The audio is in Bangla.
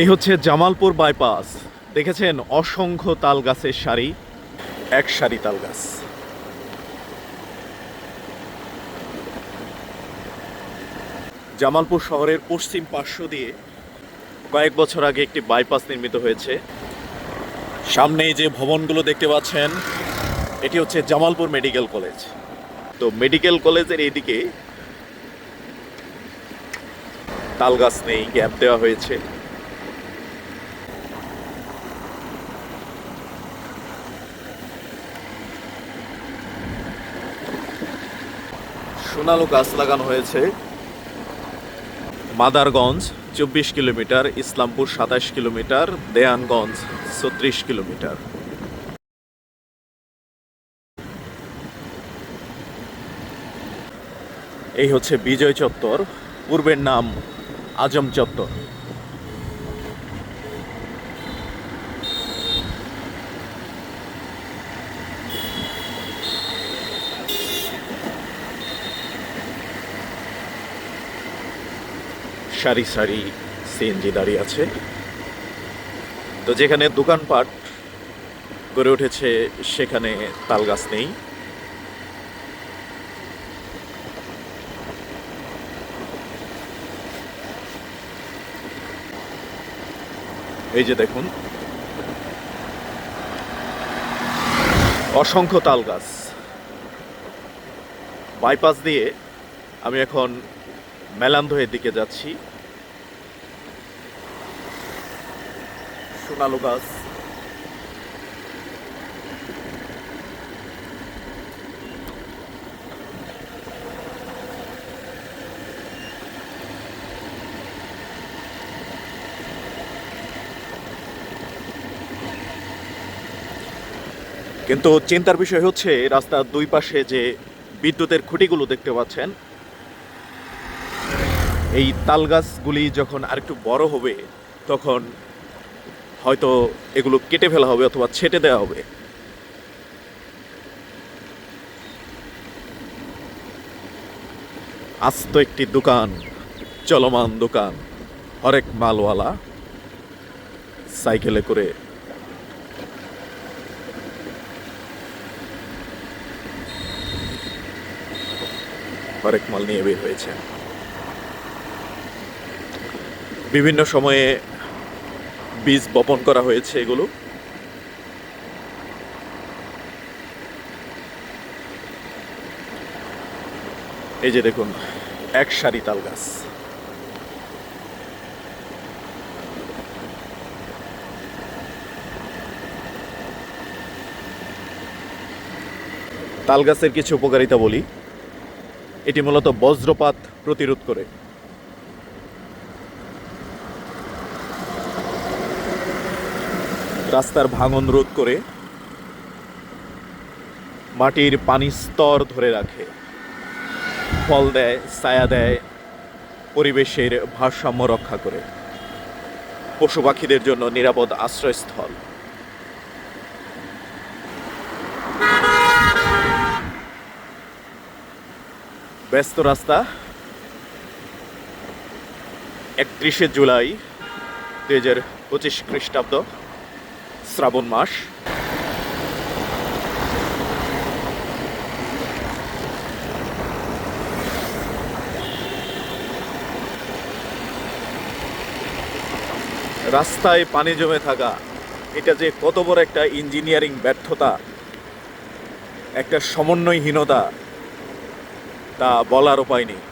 এই হচ্ছে জামালপুর বাইপাস। দেখেছেন অসংখ্য তাল গাছের সারি, এক সারি তাল গাছ জামালপুর শহরের পশ্চিম পার্শ্ব দিয়ে কয়েক বছর আগে একটি বাইপাস নির্মিত হয়েছে। সামনে যে ভবনগুলো দেখতে পাচ্ছেন, এটি হচ্ছে জামালপুর মেডিকেল কলেজ। তো মেডিকেল কলেজের এইদিকে তাল গাছ নেই, গ্যাপ দেওয়া হয়েছে। সোনালো গাছ লাগানো হয়েছে। মাদারগঞ্জ, চব্বিশ কিলোমিটার, ইসলামপুর সাতাশ কিলোমিটার, দেয়ানগঞ্জ, ছত্রিশ কিলোমিটার। এই হচ্ছে বিজয় চত্বর, পূর্বের নাম আজম চত্বর। সারি সারি সিএনজি দাঁড়িয়ে আছে। তো যেখানে দোকানপাট গড়ে উঠেছে, সেখানে তাল গাছ নেই। এই যে দেখুন। অসংখ্য তাল গাছ বাইপাস দিয়ে আমি এখন মেলান্দহের দিকে যাচ্ছি। সোনালো গাছ কিন্তু চিন্তার বিষয় হচ্ছে, রাস্তার দুই পাশে যে বিদ্যুতের খুঁটিগুলো দেখতে পাচ্ছেন, এই তাল গাছগুলি যখন আরেকটু বড় হবে, তখন হয়তো এগুলো কেটে ফেলা হবে অথবা ছেটে দেওয়া হবে। আস্ত একটি দোকান, চলমান দোকান, হরেক মালওয়ালা সাইকেলে করে। হরেক মাল নিয়ে বের হয়েছে। বিভিন্ন সময়ে বীজ বপন করা হয়েছে এগুলো। এই যে দেখুন, এক সারি তাল গাছ। তাল গাছের কিছু উপকারিতা বলি। এটি মূলত বজ্রপাত প্রতিরোধ করে। রাস্তার ভাঙন রোধ করে মাটির পানি স্তর ধরে রাখে। ফল দেয়, ছায়া দেয়, পরিবেশের ভারসাম্য রক্ষা করে। পশু পাখিদের জন্য নিরাপদ আশ্রয়স্থল। ব্যস্ত রাস্তা। একত্রিশে জুলাই দুই হাজার পঁচিশ খ্রিস্টাব্দ। শ্রাবণ মাস। রাস্তায় পানি জমে থাকা, এটা যে কত বড় একটা ইঞ্জিনিয়ারিং ব্যর্থতা, একটা সমন্বয়হীনতা, তা বলার উপায় নেই।